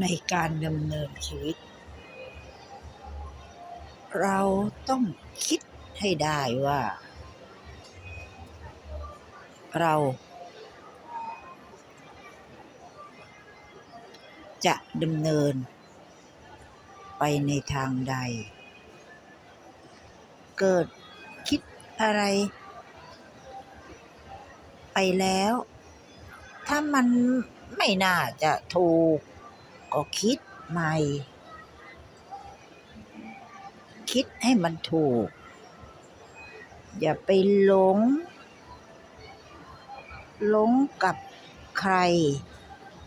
ในการดำเนินชีวิต เราต้องคิดให้ได้ว่า เรา จะดำเนิน ไปในทางใด เกิดคิดอะไร ไปแล้ว ถ้ามันไม่น่าจะถูก ก็คิดใหม่ คิดให้มันถูก อย่าไปหลงหลงกับใคร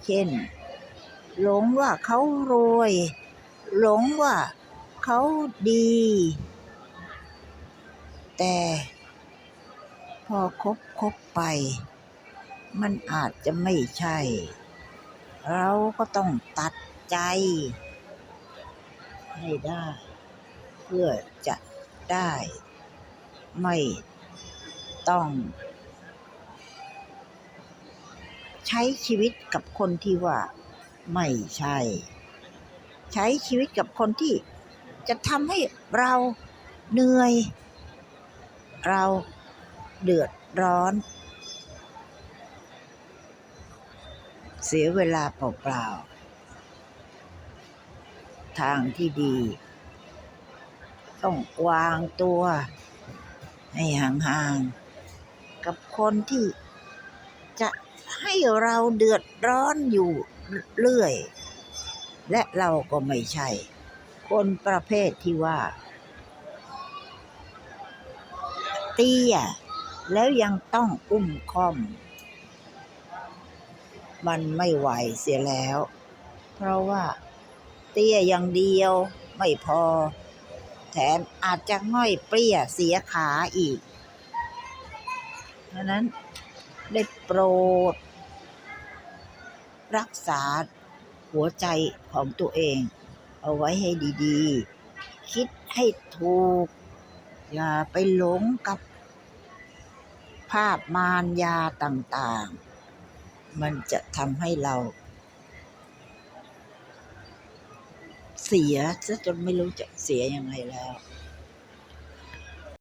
เช่น หลงว่าเขารวย หลงว่าเขาดี แต่พอคบคบไป มันอาจจะไม่ใช่ เราก็ต้องตัดใจ ให้ได้ เพื่อจะได้ ไม่ต้อง ใช้ชีวิตกับคนที่ว่าไม่ใช่ ใช้ชีวิตกับคนที่จะทำให้เราเหนื่อย เราเดือดร้อน เสียเวลาเปล่าๆ ทางที่ดี ต้องวางตัว ให้ห่างๆ กับคนที่จะให้เราเดือดร้อนอยู่เรื่อย และเราก็ไม่ใช่ คนประเภทที่ว่า เตี้ยแล้วยังต้องอุ้มคอม มันไม่ไหวเสียแล้ว เพราะว่า เตี้ยอย่างเดียวไม่พอ แถมอาจจะง่อยเปรี้ยเสียขาอีกดังนั้นได้โปรด รักษาหัวใจของตัวเอง เอาไว้ให้ดีๆ คิดให้ถูก อย่าไปหลงกับภาพมารยาต่างๆ มันจะทำให้เรา เสียซะจนไม่รู้จะเสียยังไงแล้ว